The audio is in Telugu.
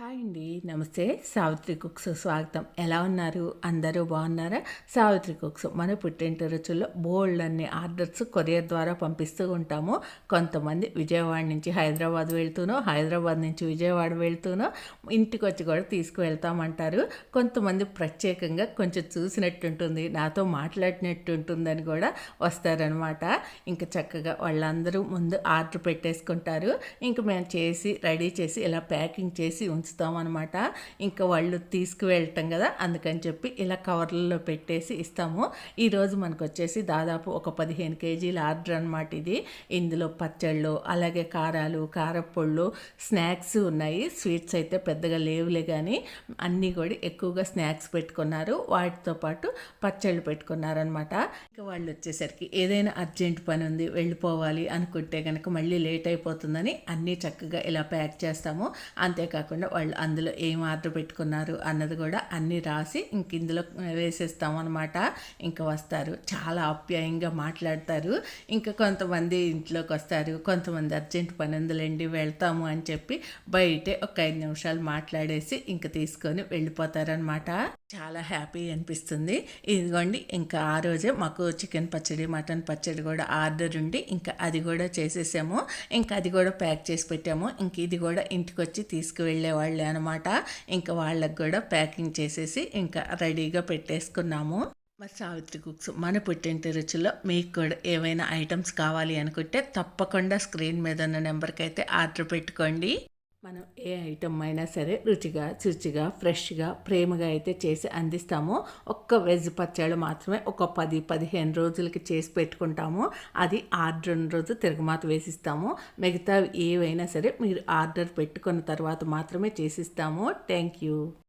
హాయ్ అండి. నమస్తే. సావిత్రి కుక్స్ స్వాగతం. ఎలా ఉన్నారు? అందరూ బాగున్నారా? సావిత్రి కుక్స్ మన పుట్టింటి రుచుల్లో బోల్డ్ అన్ని ఆర్డర్స్ కొరియర్ ద్వారా పంపిస్తూ ఉంటాము. కొంతమంది విజయవాడ నుంచి హైదరాబాద్ వెళ్తూనో హైదరాబాద్ నుంచి విజయవాడ వెళ్తూనో ఇంటికి వచ్చి కూడా తీసుకువెళ్తామంటారు. కొంతమంది ప్రత్యేకంగా కొంచెం చూసినట్టుంటుంది నాతో మాట్లాడినట్టు ఉంటుందని కూడా వస్తారనమాట ఇంకా చక్కగా వాళ్ళందరూ ముందు ఆర్డర్ పెట్టేసుకుంటారు. ఇంకా మేము చేసి రెడీ చేసి ఇలా ప్యాకింగ్ చేసి ఉంచు ఉంచుతామన్నమాట ఇంకా వాళ్ళు తీసుకువెళ్ళటం కదా అందుకని చెప్పి ఇలా కవర్లలో పెట్టేసి ఇస్తాము. ఈరోజు మనకు వచ్చేసి దాదాపు ఒక పదిహేను కేజీల ఆర్డర్ అనమాట ఇది. ఇందులో పచ్చళ్ళు అలాగే కారాలు కారపొళ్ళు స్నాక్స్ ఉన్నాయి. స్వీట్స్ అయితే పెద్దగా లేవులే కానీ అన్నీ కూడా ఎక్కువగా స్నాక్స్ పెట్టుకున్నారు. వాటితో పాటు పచ్చళ్ళు పెట్టుకున్నారనమాట ఇంకా వాళ్ళు వచ్చేసరికి ఏదైనా అర్జెంట్ పని ఉంది వెళ్ళిపోవాలి అనుకుంటే కనుక మళ్ళీ లేట్ అయిపోతుందని అన్నీ చక్కగా ఇలా ప్యాక్ చేస్తాము. అంతేకాకుండా వాళ్ళు అందులో ఏం ఆర్డర్ పెట్టుకున్నారు అన్నది కూడా అన్నీ రాసి ఇంక ఇందులో వేసేస్తాం అనమాట ఇంకా వస్తారు. చాలా ఆప్యాయంగా మాట్లాడతారు. ఇంకా కొంతమంది ఇంట్లోకి వస్తారు. కొంతమంది అర్జెంట్ పని ఉందిలేండి వెళ్తాము అని చెప్పి బయటే ఒక ఐదు నిమిషాలు మాట్లాడేసి ఇంకా తీసుకొని వెళ్ళిపోతారనమాట చాలా హ్యాపీ అనిపిస్తుంది. ఇదిగోండి ఇంకా ఆ రోజే మాకు చికెన్ పచ్చడి మటన్ పచ్చడి కూడా ఆర్డర్ ఉండి ఇంకా అది కూడా చేసేసాము. ఇంకా అది కూడా ప్యాక్ చేసి పెట్టాము. ఇంక ఇది కూడా ఇంటికి వచ్చి తీసుకువెళ్ళే వాళ్ళే అనమాట ఇంకా వాళ్ళకు కూడా ప్యాకింగ్ చేసేసి ఇంకా రెడీగా పెట్టేసుకున్నాము. మరి సావిత్రి కుక్స్ మన పుట్టింటి రుచిలో మీకు కూడా ఏవైనా ఐటమ్స్ కావాలి అనుకుంటే తప్పకుండా స్క్రీన్ మీద ఉన్న నెంబర్కి అయితే ఆర్డర్ పెట్టుకోండి. మనం ఏ ఐటమ్ అయినా సరే రుచిగా శుచిగా ఫ్రెష్గా ప్రేమగా అయితే చేసి అందిస్తాము. ఒక్క వెజ్ పచ్చళ్ళు మాత్రమే ఒక పది పదిహేను రోజులకి చేసి పెట్టుకుంటాము. అది ఆర్డర్ రోజు తిరగమాత వేసిస్తాము. మిగతా ఏవైనా సరే మీరు ఆర్డర్ పెట్టుకున్న తర్వాత మాత్రమే చేసిస్తాము. Thank you